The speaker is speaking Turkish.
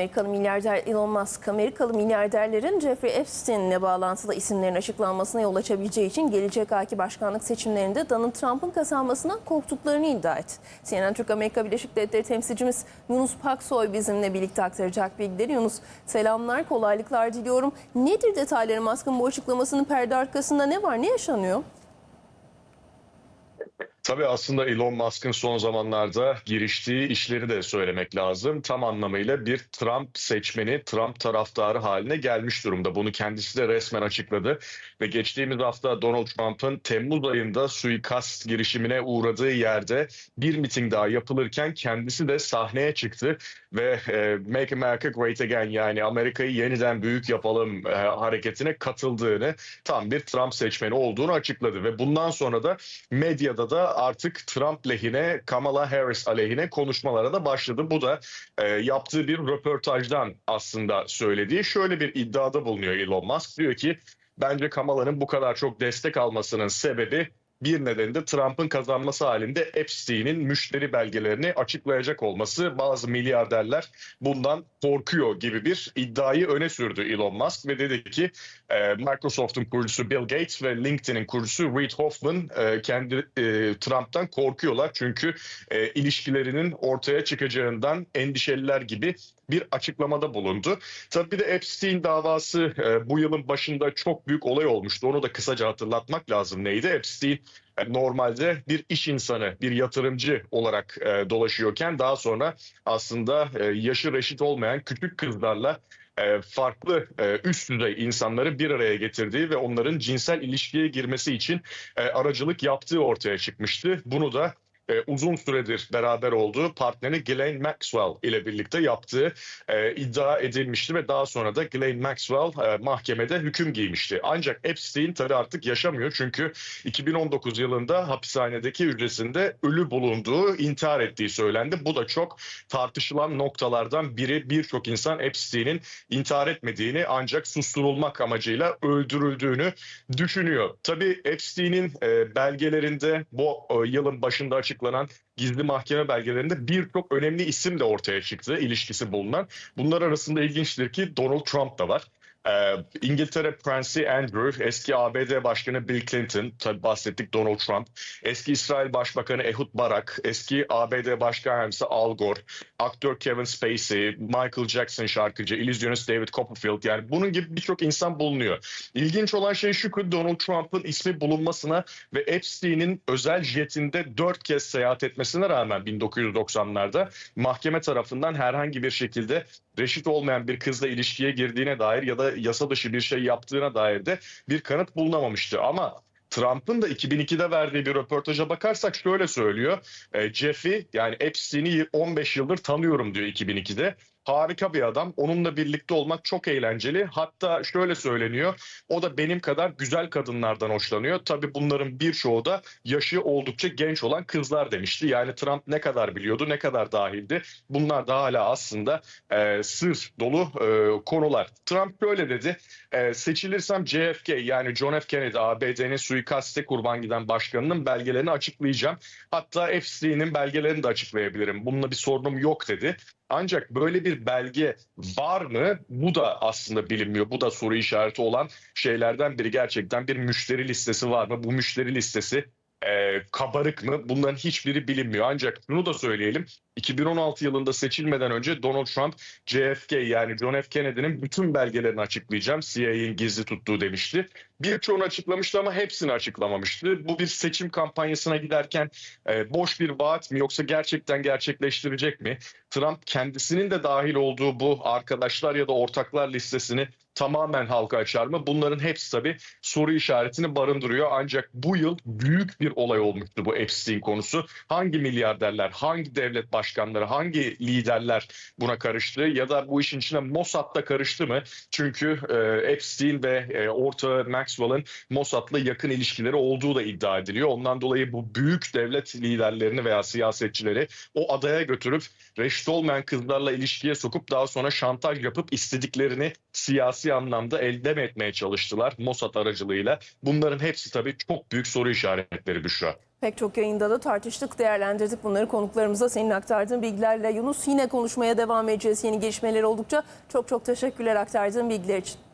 Amerikalı milyarder Elon Musk, Amerikalı milyarderlerin Jeffrey Epstein'le bağlantılı isimlerin açıklanmasına yol açabileceği için gelecek ayki başkanlık seçimlerinde Donald Trump'ın kazanmasından korktuklarını iddia etti. CNN Türk Amerika Birleşik Devletleri temsilcimiz Yunus Paksoy bizimle birlikte aktaracak bilgileri. Yunus selamlar, kolaylıklar diliyorum. Nedir detayları Musk'ın bu açıklamasının perde arkasında ne var, ne yaşanıyor? Tabii aslında Elon Musk'ın son zamanlarda giriştiği işleri de söylemek lazım. Tam anlamıyla bir Trump seçmeni, Trump taraftarı haline gelmiş durumda. Bunu kendisi de resmen açıkladı. Ve geçtiğimiz hafta Donald Trump'ın Temmuz ayında suikast girişimine uğradığı yerde bir miting daha yapılırken kendisi de sahneye çıktı. Ve e, Make America Great Again yani Amerika'yı yeniden büyük yapalım e, hareketine katıldığını, tam bir Trump seçmeni olduğunu açıkladı. Ve bundan sonra da medyada da artık Trump lehine, Kamala Harris aleyhine konuşmalara da başladı. Bu da e, yaptığı bir röportajdan aslında söylediği şöyle bir iddiada bulunuyor Elon Musk. Diyor ki bence Kamala'nın bu kadar çok destek almasının sebebi bir nedeni de Trump'ın kazanması halinde Epstein'in müşteri belgelerini açıklayacak olması. Bazı milyarderler bundan korkuyor gibi bir iddiayı öne sürdü Elon Musk ve dedi ki e, Microsoft'un kurucusu Bill Gates ve LinkedIn'in kurucusu Reid Hoffman e, kendi e, Trump'tan korkuyorlar. Çünkü ilişkilerinin ortaya çıkacağından endişeliler gibi bir açıklamada bulundu. Tabii bir de Epstein davası bu yılın başında çok büyük olay olmuştu. Onu da kısaca hatırlatmak lazım. Neydi? Epstein normalde bir iş insanı, bir yatırımcı olarak e, dolaşıyorken daha sonra aslında e, yaşı reşit olmayan küçük kızlarla e, farklı e, üst düzey insanları bir araya getirdiği ve onların cinsel ilişkiye girmesi için e, aracılık yaptığı ortaya çıkmıştı. Bunu da e, uzun süredir beraber olduğu partneri Ghislaine Maxwell ile birlikte yaptığı e, iddia edilmişti ve daha sonra da Ghislaine Maxwell e, mahkemede hüküm giymişti. Ancak Epstein tabii artık yaşamıyor çünkü 2019 yılında hapishanedeki hücresinde ölü bulunduğu, intihar ettiği söylendi. Bu da çok tartışılan noktalardan biri. Birçok insan Epstein'in intihar etmediğini ancak susturulmak amacıyla öldürüldüğünü düşünüyor. Tabii Epstein'in e, belgelerinde bu e, yılın başında açıklanan gizli mahkeme belgelerinde birçok önemli isim de ortaya çıktı ilişkisi bulunan. Bunlar arasında ilginçtir ki Donald Trump da var. Ee, İngiltere Prensi Andrew, eski ABD Başkanı Bill Clinton, tabi bahsettik Donald Trump, eski İsrail Başbakanı Ehud Barak, eski ABD Başkan Yardımcısı Al Gore, aktör Kevin Spacey, Michael Jackson şarkıcı, illüzyonist David Copperfield yani bunun gibi birçok insan bulunuyor. İlginç olan şey şu ki Donald Trump'ın ismi bulunmasına ve Epstein'in özel jetinde dört kez seyahat etmesine rağmen 1990'larda mahkeme tarafından herhangi bir şekilde reşit olmayan bir kızla ilişkiye girdiğine dair ya da yasa dışı bir şey yaptığına dair de bir kanıt bulunamamıştı. Ama Trump'ın da 2002'de verdiği bir röportaja bakarsak şöyle söylüyor. E, Jeff'i yani Epstein'i 15 yıldır tanıyorum diyor 2002'de. Harika bir adam. Onunla birlikte olmak çok eğlenceli. Hatta şöyle söyleniyor. O da benim kadar güzel kadınlardan hoşlanıyor. Tabii bunların birçoğu da yaşı oldukça genç olan kızlar demişti. Yani Trump ne kadar biliyordu, ne kadar dahildi. Bunlar da hala aslında e, sır dolu e, konular. Trump böyle dedi. E, seçilirsem JFK yani John F. Kennedy ABD'nin suikaste kurban giden başkanının belgelerini açıklayacağım. Hatta Epstein'in belgelerini de açıklayabilirim. Bununla bir sorunum yok dedi. Ancak böyle bir belge var mı? Bu da aslında bilinmiyor. Bu da soru işareti olan şeylerden biri. Gerçekten bir müşteri listesi var mı? Bu müşteri listesi e, kabarık mı? Bunların hiçbiri bilinmiyor. Ancak şunu da söyleyelim. 2016 yılında seçilmeden önce Donald Trump JFK yani John F. Kennedy'nin bütün belgelerini açıklayacağım. CIA'nin gizli tuttuğu demişti. Birçoğunu açıklamıştı ama hepsini açıklamamıştı. Bu bir seçim kampanyasına giderken e, boş bir vaat mi yoksa gerçekten gerçekleştirecek mi? Trump kendisinin de dahil olduğu bu arkadaşlar ya da ortaklar listesini tamamen halka açar mı? Bunların hepsi tabii soru işaretini barındırıyor. Ancak bu yıl büyük bir olay olmuştu bu Epstein konusu. Hangi milyarderler, hangi devlet başkanları, hangi liderler buna karıştı ya da bu işin içine Mossad da karıştı mı? Çünkü e, Epstein ve e, ortağı Maxwell'ın Mossad'la yakın ilişkileri olduğu da iddia ediliyor. Ondan dolayı bu büyük devlet liderlerini veya siyasetçileri o adaya götürüp reşit olmayan kızlarla ilişkiye sokup daha sonra şantaj yapıp istediklerini siyasi anlamda elde mi etmeye çalıştılar Mossad aracılığıyla? Bunların hepsi tabii çok büyük soru işaretleri Büşra. Pek çok yayında da tartıştık, değerlendirdik bunları konuklarımıza. Senin aktardığın bilgilerle Yunus yine konuşmaya devam edeceğiz. Yeni gelişmeler oldukça çok çok teşekkürler aktardığın bilgiler için.